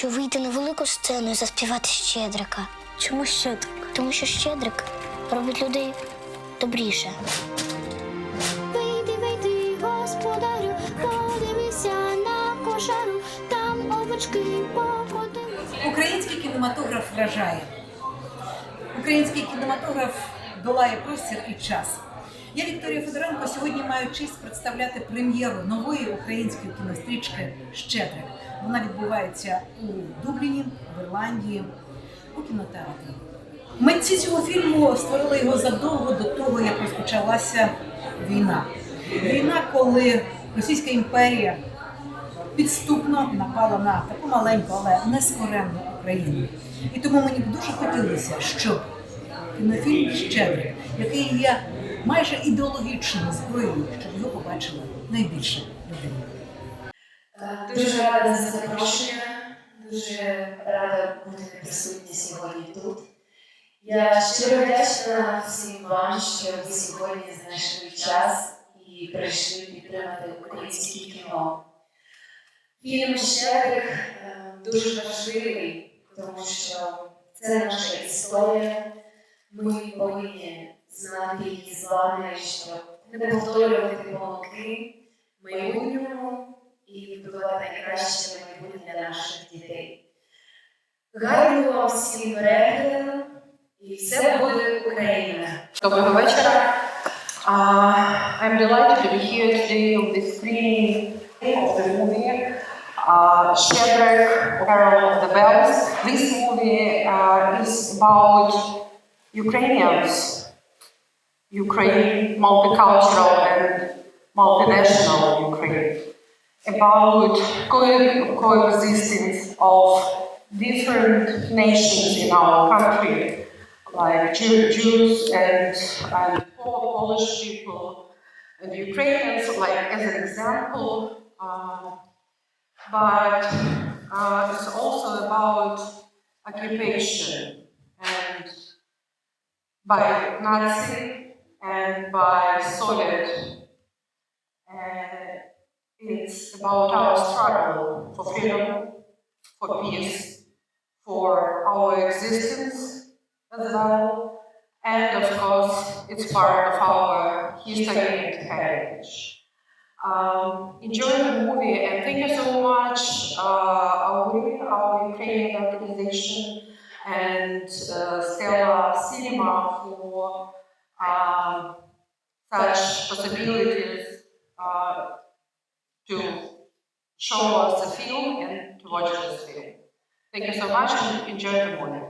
хочу вийти на велику сцену і заспівати Щедрика. Чому щедрик? Тому що Щедрик робить людей добріше. Вийди, вийди, господарю, подивися на кошару, там овочки покотили. Український кінематограф вражає. Український кінематограф долає простір і час. Я Вікторія Федоренко сьогодні маю честь представляти прем'єру нової української кінострічки Щедрик. Вона відбувається у Дубліні, в Ірландії, у кінотеатрі. Митці цього фільму створили його задовго до того, як розпочалася війна. Війна, коли Російська імперія підступно напала на таку маленьку, але нескоренну Україну. І тому мені б дуже хотілося, щоб кінофільм Щедрик, який є майже ідеологічною зброєю, щоб його побачило найбільше людей. Дуже рада за запрошення, дуже рада бути присутня сьогодні тут. Я щиро вдячна всім вам, що ви сьогодні знайшли час і прийшли підтримати українське кіно. Фільм Щедрик е, дуже важливий, тому що це наша історія. Ми повинні знати її з вами, щоб не повторювати помилки майбутньому і будувати найкраще майбутнє для наших дітей. Гарного вам всім перегляду і все буде Україна! Доброго вечора. Uh, I'm delighted to be here today on this screening of the movie uh, Shedrack, Carol of the Bells. This movie uh, is about Ukrainians, Ukraine, multicultural and multinational Ukraine, about co- coexistence of different nations in our country like Jew- Jews and, and Pol- Polish people and Ukrainians, like as an example. Uh, but uh, it's also about occupation and by Nazi and by Soviet. Uh, it's about our struggle for freedom, for peace, for our existence as well. And of course, it's part of our history and heritage. Um, enjoy the movie and thank you so much, uh, our, our Ukrainian organization and uh, Stella For um, such possibilities uh, to show us the film and to watch this film. Thank you so much and enjoy the movie.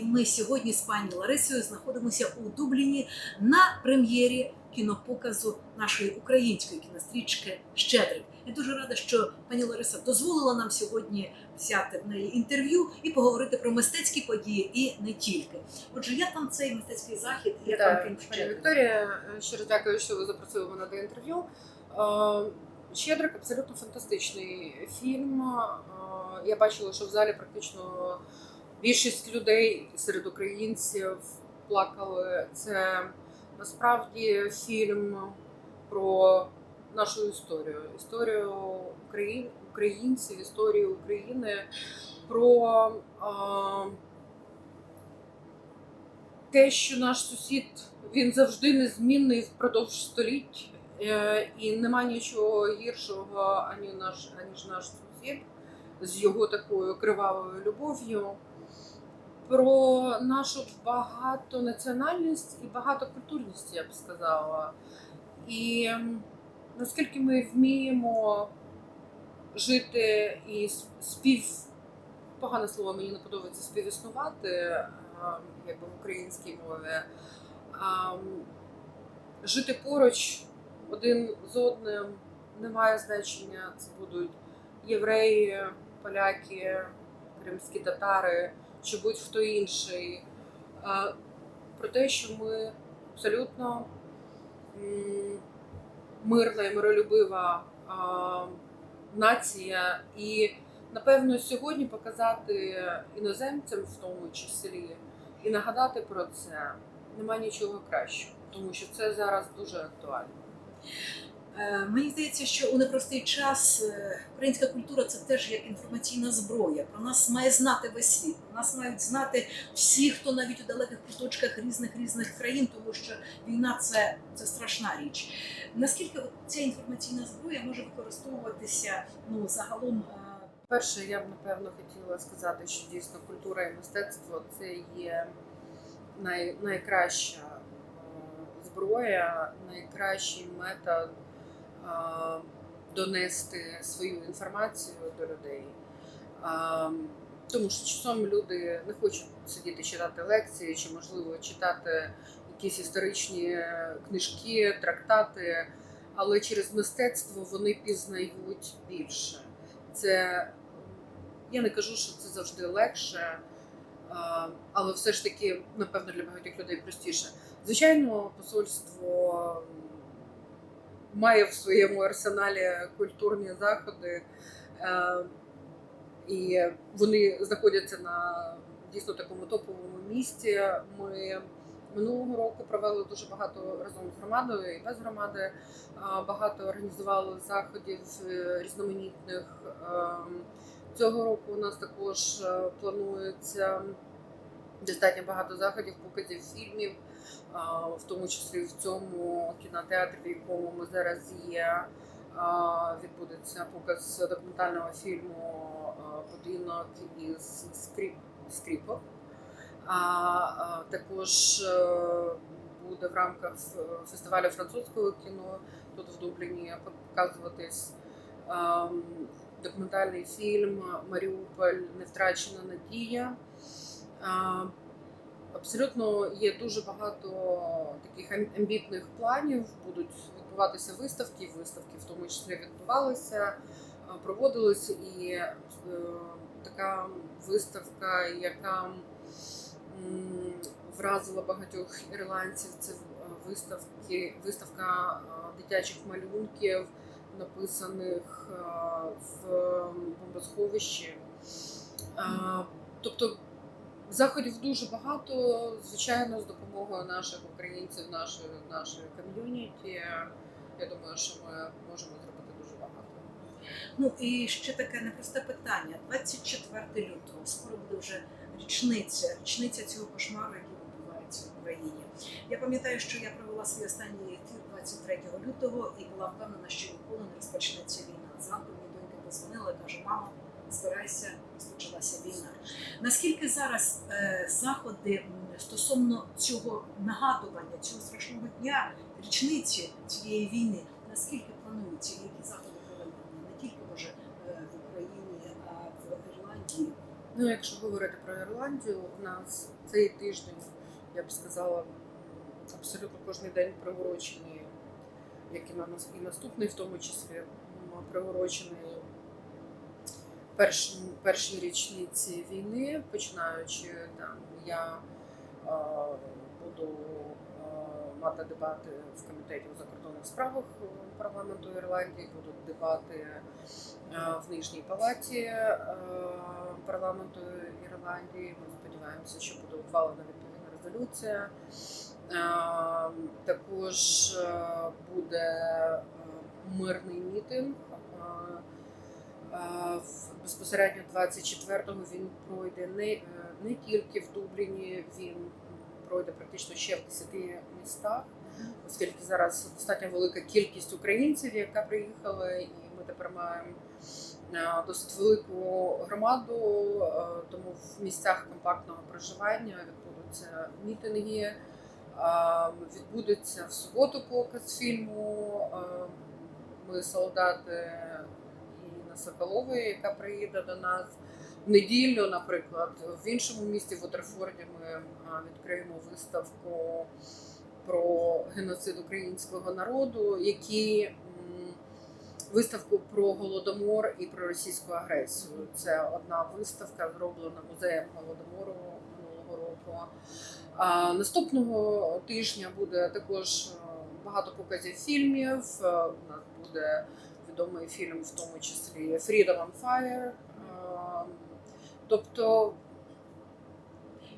І ми сьогодні з пані Ларисою знаходимося у Дубліні на прем'єрі кінопоказу нашої української кінострічки Щедрик. Я дуже рада, що пані Лариса дозволила нам сьогодні взяти в неї інтерв'ю і поговорити про мистецькі події і не тільки. Отже, як вам цей мистецький захід? Як вам Так, пані Вікторія, щиро дякую, що ви запросили мене до інтерв'ю. Е, Щедрик абсолютно фантастичний фільм. Е, Я бачила, що в залі практично більшість людей серед українців плакали. Це насправді фільм про нашу історію, історію Україн, українців, історію України, про е, те, що наш сусід він завжди незмінний впродовж століть, е, і нема нічого гіршого ані наш, аніж наш сусід з його такою кривавою любов'ю. Про нашу багатонаціональність і багатокультурність, я б сказала. І наскільки ми вміємо жити і спів, погане слово мені не подобається співіснувати, якби в українській мові, жити поруч один з одним не має значення. Це будуть євреї, поляки, кримські татари чи будь-хто інший. Про те, що ми абсолютно мирна і миролюбива нація, і напевно сьогодні показати іноземцям в тому числі і нагадати про це. нема нічого кращого, тому що це зараз дуже актуально. Е, Мені здається, що у непростий час е, українська культура це теж як інформаційна зброя. Про нас має знати весь світ. Про нас мають знати всі, хто навіть у далеких куточках різних різних країн, тому що війна це, це страшна річ. Наскільки ця інформаційна зброя може використовуватися ну загалом? е, Перше, я б напевно хотіла сказати, що дійсно культура і мистецтво це є най, найкраща зброя, найкращий метод донести свою інформацію до людей. Тому що часом люди не хочуть сидіти читати лекції, чи можливо читати якісь історичні книжки, трактати, але через мистецтво вони пізнають більше. Це я не кажу, що це завжди легше, але все ж таки, напевно, для багатьох людей простіше. Звичайно, посольство має в своєму арсеналі культурні заходи, е, і вони знаходяться на дійсно такому топовому місці. Ми минулого року провели дуже багато разом з громадою і без громади. Багато організували заходів е, різноманітних. Ем, Цього року у нас також е, планується достатньо багато заходів, показів фільмів, в тому числі в цьому кінотеатрі, в якому ми зараз є. Відбудеться показ документального фільму Будинок із скріп... скріпок. А, також е, буде в рамках фестивалю французького кіно тут в Дубліні показуватись. документальний фільм Маріуполь не втрачена надія. Абсолютно є дуже багато таких амбітних планів. Будуть відбуватися виставки. Виставки в тому числі відбувалися, проводилися і е, така виставка, яка вразила багатьох ірландців. Це виставки, виставка дитячих малюнків написаних в бомбосховищі. Тобто заходів дуже багато, звичайно, з допомогою наших українців, нашої, нашої ком'юніті. Я думаю, що ми можемо зробити дуже багато. Ну і ще таке непросте питання. 24 лютого, скоро буде вже річниця, річниця цього кошмару, який відбувається в Україні. Я пам'ятаю, що я провела свій останній ефір 23 лютого і була впевнена, що ніколи не розпочнеться війна. Зранку мені донька позвонила, каже, мама, збирайся, розпочалася війна. Наскільки зараз е, заходи стосовно цього нагадування, цього страшного дня, річниці цієї війни, наскільки плануються, які заходи проведені не тільки може е, в Україні, а в Ірландії? Ну, якщо говорити про Ірландію, у нас цей тиждень, я б сказала, абсолютно кожен день приурочений, як і на і наступний, в тому числі приурочений перш, першій річниці війни, починаючи там, я е, буду е, мати дебати в комітеті у закордонних справах парламенту Ірландії, будуть дебати е, в нижній палаті е, парламенту Ірландії. Ми сподіваємося, що буде ухвалена відповідна резолюція. Е, Також е, буде е, мирний мітинг. Е, Безпосередньо 24-го він пройде не, е, не тільки в Дубліні, він пройде практично ще в 10 містах, оскільки зараз достатньо велика кількість українців, яка приїхала, і ми тепер маємо е, досить велику громаду, е, тому в місцях компактного проживання відбудуться мітинги. Відбудеться в суботу показ фільму Ми солдати Соколової, яка приїде до нас. В неділю, наприклад, в іншому місті в Утерфорді ми е, відкриємо виставку про геноцид українського народу, які виставку про голодомор і про російську агресію. Це одна виставка, зроблена музеєм голодомору минулого року. А наступного тижня буде також е, багато показів фільмів. Е, У нас буде відомий фільм, в тому числі Freedom on Fire. Е, Тобто,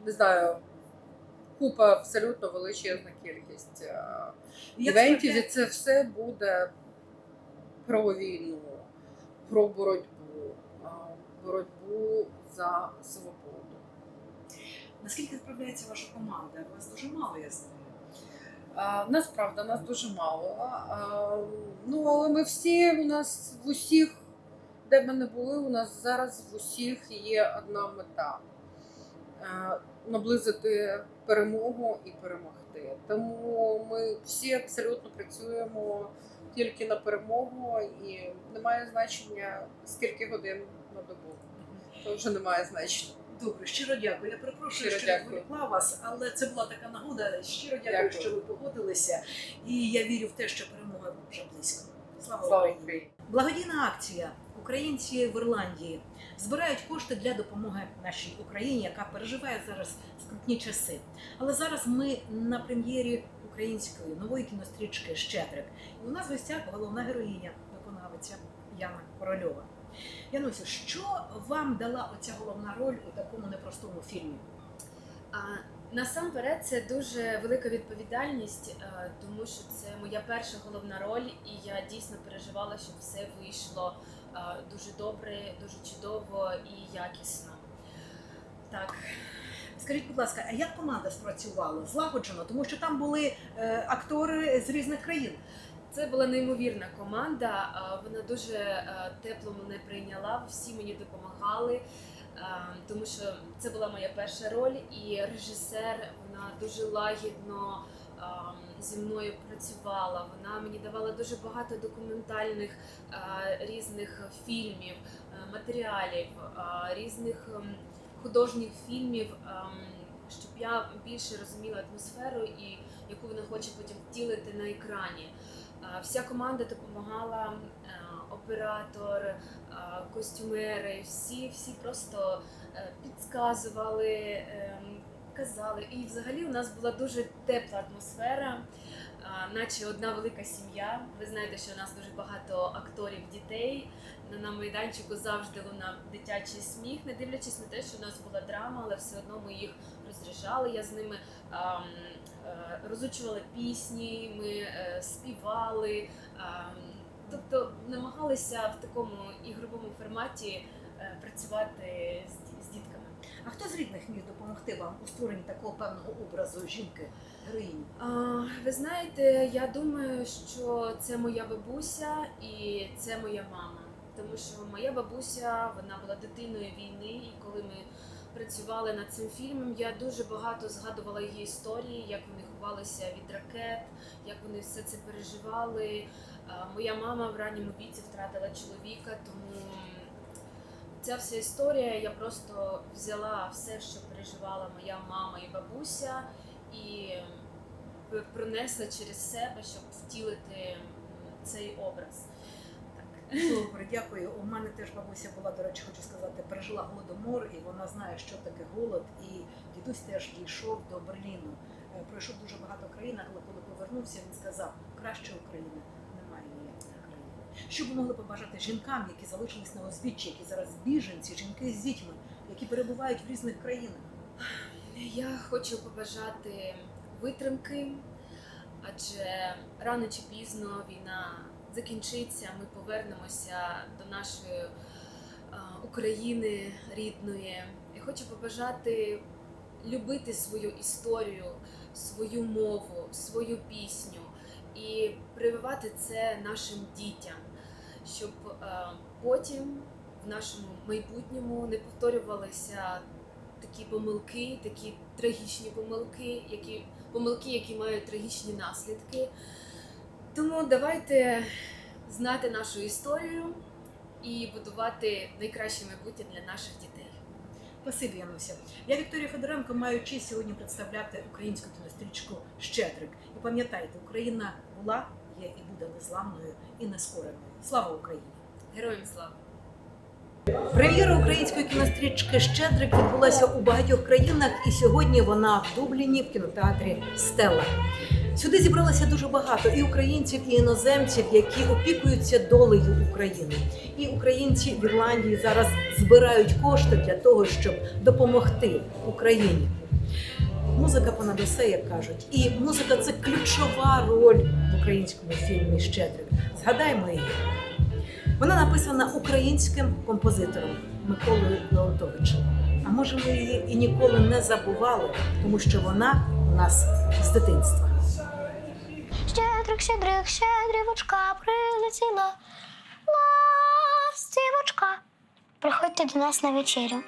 не знаю, купа абсолютно величезна кількість е, івентів, і це все буде про війну, про боротьбу, боротьбу за свободу. Наскільки справляється ваша команда? Вас дуже мало, я знаю. А, Насправді нас дуже мало. Ну, але ми всі, у нас в усіх, де б ми не були, у нас зараз в усіх є одна мета е, наблизити перемогу і перемогти. Тому ми всі абсолютно працюємо тільки на перемогу, і немає значення скільки годин на добу. Це вже немає значення. Добре, щиро дякую. Я перепрошую, Щиро що дякую. відвлекла вас, але це була така нагода. Щиро дякую, Дякую. що ви погодилися. І я вірю в те, що перемога вже близько. Слава Слава! Україні! Благодійна акція Українці в Ірландії збирають кошти для допомоги нашій Україні, яка переживає зараз скрутні часи. Але зараз ми на прем'єрі української нової кінострічки Щедрик. І у нас в гостях головна героїня, виконавиця Яна Корольова. Янусю, що вам дала оця головна роль у такому непростому фільмі? А, насамперед, це дуже велика відповідальність, е, тому що це моя перша головна роль, і я дійсно переживала, щоб все вийшло е, дуже добре, дуже чудово і якісно. Так, Скажіть, будь ласка, а як команда спрацювала? Злагоджено, тому що там були е, актори з різних країн. Це була неймовірна команда. Вона дуже е, тепло мене прийняла. Всі мені допомагали, е, тому що це була моя перша роль, і режисер вона дуже лагідно е, зі мною працювала. Вона мені давала дуже багато документальних різних фільмів, матеріалів, різних ем, художніх фільмів, ем, щоб я більше розуміла атмосферу і яку вона хоче потім втілити на екрані. Вся команда допомагала, е, оператор, е, костюмери, всі, всі просто е, підказували, казали. І взагалі у нас була дуже тепла атмосфера, наче одна велика сім'я. Ви знаєте, що у нас дуже багато акторів дітей. На- На майданчику завжди лунав дитячий сміх, не дивлячись на те, що у нас була драма, але все одно ми їх розряджали. Я з ними е, пісні, ми е, співали. тобто намагалися в такому ігровому форматі е, працювати з, дітками. А хто з рідних міг допомогти вам у створенні такого певного образу жінки, героїні? Ви знаєте, я думаю, що це моя бабуся і це моя мама. Тому що моя бабуся вона була дитиною війни, і коли ми працювали над цим фільмом, я дуже багато згадувала її історії, як вони ховалися від ракет, як вони все це переживали. Моя мама в ранньому віці втратила чоловіка, тому ця вся історія я просто взяла все, що переживала моя мама і бабуся, і пр- пронесла через себе, щоб втілити цей образ. Добре, дякую. У мене теж бабуся була, до речі, хочу сказати, пережила голодомор, і вона знає, що таке голод. І дідусь теж дійшов до Берліну. Е, Пройшов дуже багато країн, але коли повернувся, він сказав, краще України немає ніякої країни. Що ви могли побажати жінкам, які залишились на узбіччі, які зараз біженці, жінки з дітьми, які перебувають в різних країнах? Я хочу побажати витримки, адже рано чи пізно війна закінчиться, ми повернемося до нашої України рідної. Я хочу побажати любити свою історію, свою мову, свою пісню і прививати це нашим дітям, щоб е, потім в нашому майбутньому не повторювалися такі помилки, такі трагічні помилки, які помилки, які мають трагічні наслідки. Тому давайте знати нашу історію і будувати найкраще майбутнє для наших дітей. Спасибі, Януся. Я Вікторія Федоренко маю честь сьогодні представляти українську кінострічку Щедрик. І пам'ятайте, Україна була, є і буде незламною і нескореною. Слава Україні! Героям слава! Прем'єра української кінострічки Щедрик відбулася у багатьох країнах, і сьогодні вона в Дубліні в кінотеатрі Стелла. Сюди зібралося дуже багато і українців, і іноземців, які опікуються долею України. І українці в Ірландії зараз збирають кошти для того, щоб допомогти Україні. Музика понад усе, як кажуть. І музика це ключова роль в українському фільмі Щедрик. Згадаймо її. Вона написана українським композитором Миколою Леонтовичем. А може, ми її і ніколи не забували, тому що вона у нас з дитинства. Щедрик, щедрик, щедрівочка прилетіла. Ластівочка. Приходьте до нас на вечерю.